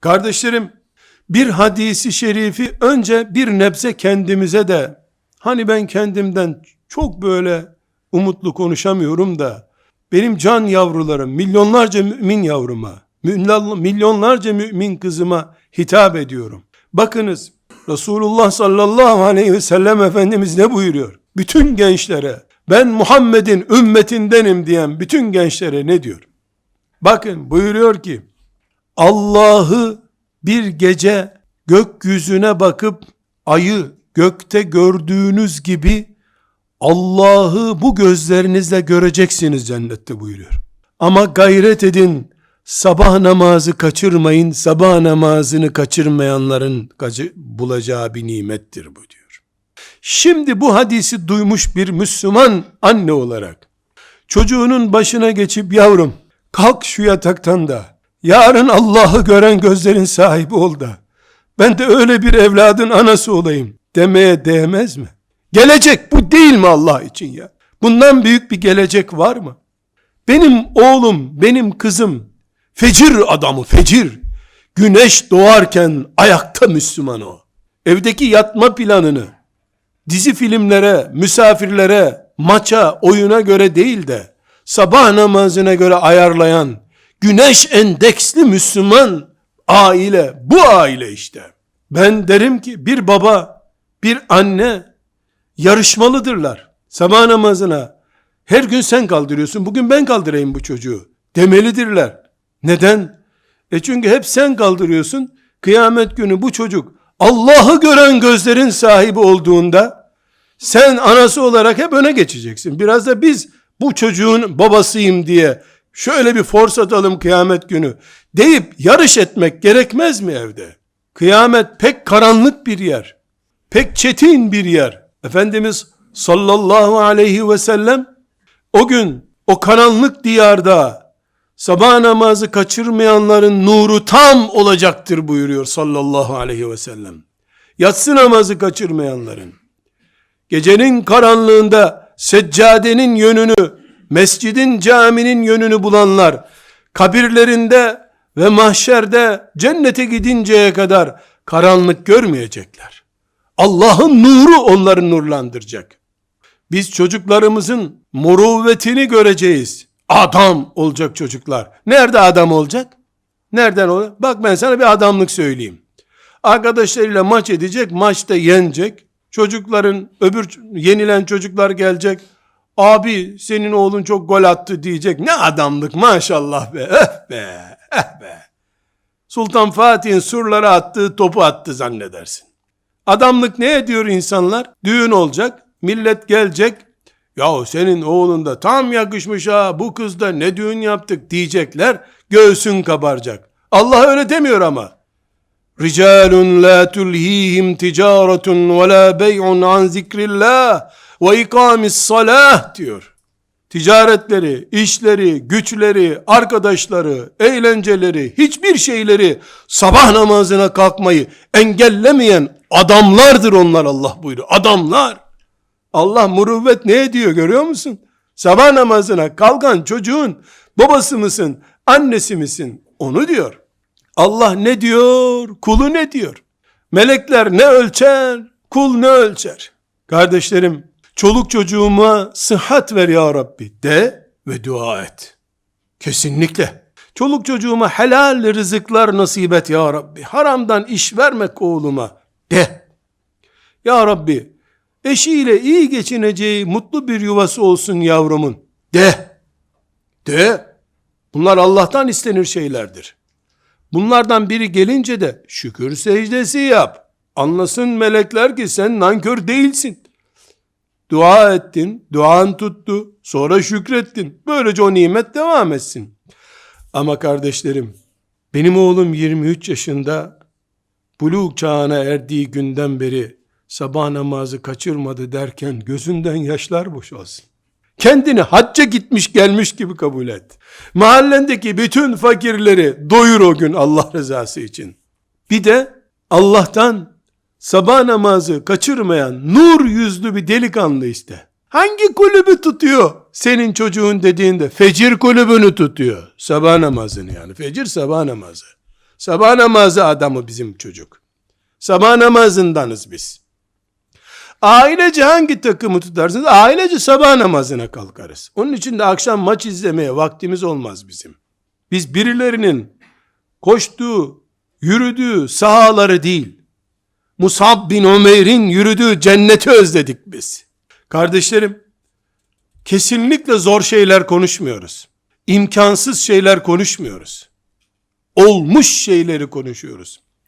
Kardeşlerim, bir hadisi şerifi önce bir nebze kendimize de, hani ben kendimden çok böyle umutlu konuşamıyorum da, benim can yavrularım, milyonlarca mümin yavruma, milyonlarca mümin kızıma hitap ediyorum. Bakınız, Resulullah sallallahu aleyhi ve sellem Efendimiz ne buyuruyor? Bütün gençlere, ben Muhammed'in ümmetindenim diyen bütün gençlere ne diyor? Bakın buyuruyor ki, Allah'ı bir gece gökyüzüne bakıp ayı gökte gördüğünüz gibi Allah'ı bu gözlerinizle göreceksiniz cennette buyuruyor. Ama gayret edin sabah namazı kaçırmayın. Sabah namazını kaçırmayanların bulacağı bir nimettir bu diyor. Şimdi bu hadisi duymuş bir Müslüman anne olarak çocuğunun başına geçip yavrum kalk şu yataktan da yarın Allah'ı gören gözlerin sahibi ol da ben de öyle bir evladın anası olayım demeye değmez mi? Gelecek bu değil mi Allah için ya? Bundan büyük bir gelecek var mı? Benim oğlum, benim kızım fecir adamı, fecir. Güneş doğarken ayakta Müslüman o. Evdeki yatma planını dizi filmlere, misafirlere, maça, oyuna göre değil de sabah namazına göre ayarlayan güneş endeksli Müslüman aile bu aile işte. Ben derim ki bir baba, bir anne yarışmalıdırlar. Sabah namazına her gün sen kaldırıyorsun, bugün ben kaldırayım bu çocuğu demelidirler. Neden? E çünkü hep sen kaldırıyorsun. Kıyamet günü bu çocuk Allah'ı gören gözlerin sahibi olduğunda sen anası olarak hep öne geçeceksin. Biraz da biz bu çocuğun babasıyım diye şöyle bir fors atalım kıyamet günü deyip yarış etmek gerekmez mi evde? Kıyamet pek karanlık bir yer. Pek çetin bir yer. Efendimiz sallallahu aleyhi ve sellem o gün o karanlık diyarda sabah namazı kaçırmayanların nuru tam olacaktır buyuruyor sallallahu aleyhi ve sellem. Yatsı namazı kaçırmayanların, gecenin karanlığında seccadenin yönünü, mescidin caminin yönünü bulanlar, kabirlerinde ve mahşerde cennete gidinceye kadar karanlık görmeyecekler. Allah'ın nuru onları nurlandıracak. Biz çocuklarımızın muruvvetini göreceğiz. Adam olacak çocuklar. Nerede adam olacak? Nereden olur? Bak ben sana bir adamlık söyleyeyim. Arkadaşlarıyla maç edecek, maçta yenecek. Çocukların, öbür yenilen çocuklar gelecek. Abi senin oğlun çok gol attı diyecek. Ne adamlık maşallah be. Eh be, eh be. Sultan Fatih'in surlara attığı topu attı zannedersin. Adamlık ne ediyor insanlar? Düğün olacak, millet gelecek. Yahu senin oğlun da tam yakışmış ha bu kız da ne düğün yaptık diyecekler. Göğsün kabaracak. Allah öyle demiyor ama. Ricalun la tulhihim ticaretun ve la bey'un an zikrillah ve ikamis salah diyor. Ticaretleri, işleri, güçleri, arkadaşları, eğlenceleri, hiçbir şeyleri sabah namazına kalkmayı engellemeyen adamlardır onlar Allah buyuruyor. Adamlar. Allah muruvvet ne ediyor görüyor musun? Sabah namazına kalkan çocuğun babası mısın, annesi misin? Onu diyor. Allah ne diyor, kulu ne diyor? Melekler ne ölçer, kul ne ölçer? Kardeşlerim, çoluk çocuğuma sıhhat ver ya Rabbi de ve dua et. Kesinlikle. Çoluk çocuğuma helal rızıklar nasip et ya Rabbi. Haramdan iş vermek oğluma de. Ya Rabbi eşiyle iyi geçineceği mutlu bir yuvası olsun yavrumun de. De. Bunlar Allah'tan istenir şeylerdir. Bunlardan biri gelince de şükür secdesi yap. Anlasın melekler ki sen nankör değilsin. Dua ettin, duan tuttu, sonra şükrettin. Böylece o nimet devam etsin. Ama kardeşlerim, benim oğlum 23 yaşında buluk çağına erdiği günden beri sabah namazı kaçırmadı derken gözünden yaşlar boşalsın. Kendini hacca gitmiş gelmiş gibi kabul et. Mahallendeki bütün fakirleri doyur o gün Allah rızası için. Bir de Allah'tan sabah namazı kaçırmayan nur yüzlü bir delikanlı iste. Hangi kulübü tutuyor? Senin çocuğun dediğinde fecir kulübünü tutuyor. Sabah namazını yani. Fecir sabah namazı. Sabah namazı adamı bizim çocuk. Sabah namazındanız biz. Ailece hangi takımı tutarsınız? Ailece sabah namazına kalkarız. Onun için de akşam maç izlemeye vaktimiz olmaz bizim. Biz birilerinin koştuğu, yürüdüğü sahaları değil, Musab bin Ömer'in yürüdüğü cenneti özledik biz. Kardeşlerim, kesinlikle zor şeyler konuşmuyoruz. İmkansız şeyler konuşmuyoruz. Olmuş şeyleri konuşuyoruz.